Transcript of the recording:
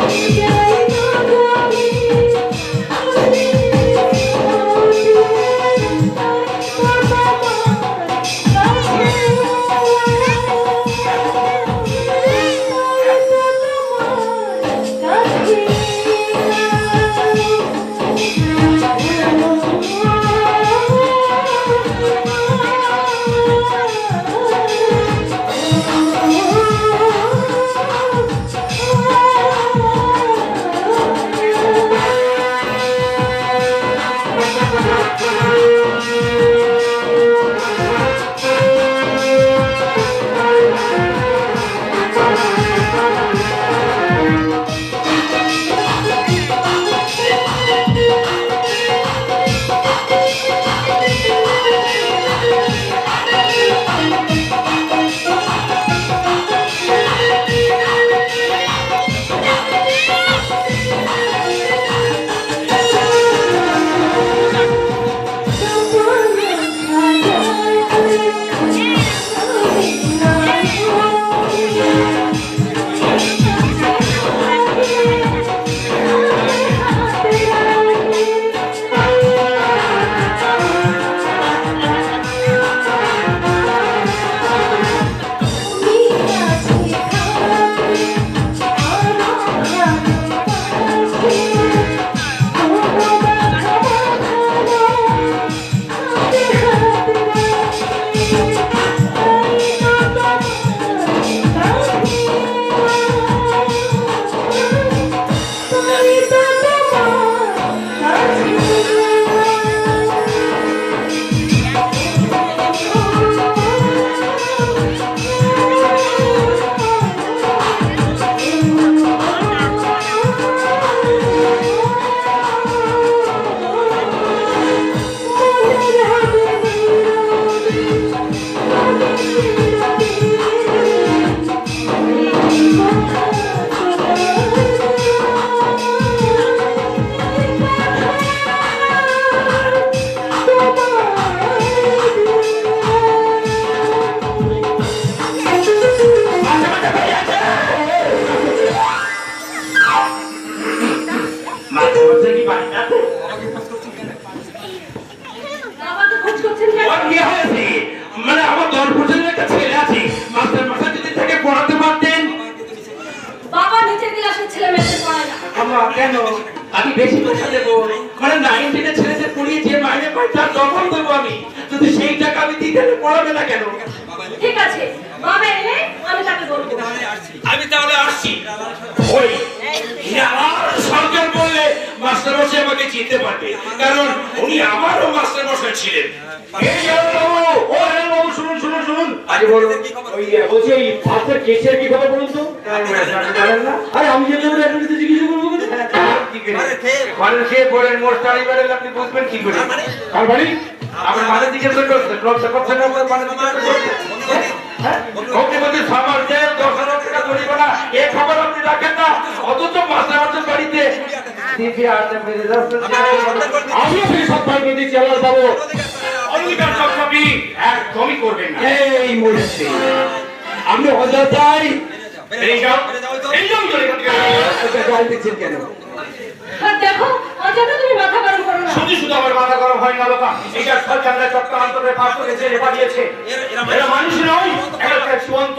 মাঝে কেন? আমি বেশি পয়সা দেবো। মানে নাইন টেনের ছেলেদের যে মাইনে পাই তার ডবল দেবো আমি। যদি সেই টাকা আমি দিতে পড়াবে না কেন? ঠিক মাস্টার মশাই আমাকে চিনতে পারবে। কারণ উনি আমারও মাস্টার মশাই ছিলেন হ্যাঁ শুনুন শুনুন শুনুন। আরে বলুন। ওই বলছি এই ফার্স্টের কেসের কি খবর বলুন তো? আরে আমি যদি ওরা এখন কিছু জিজ্ঞেস করব কেন? কি করে? ঘরের খেয়ে পড়েন। মোট টাড়ি বেড়ে আপনি বুঝবেন কি করে। কার বাড়ি। আমার জিজ্ঞেস করছে লক্ষ্য করছে আপনার জিজ্ঞেস করছে হ্যাঁ? ওকে। দিব্যি আড্ডা মেরে। আমিও সেই সব ভাই চালার পাবো অঙ্গীকার সবসবই একদমই করবেন না। এই মরেছে আমি অযথাই এই যাও। এই যাও চলে গেল। দিচ্ছেন কেন? দেখো অযথা তুমি মাথা গরম করো না। শুধু শুধু আমার মাথা গরম হয় না বাবা। এটা সরকাররা চক্রান্ত করে করেছে রেপা দিয়েছে। এরা মানুষ। নয় একটা সুয়ন্ত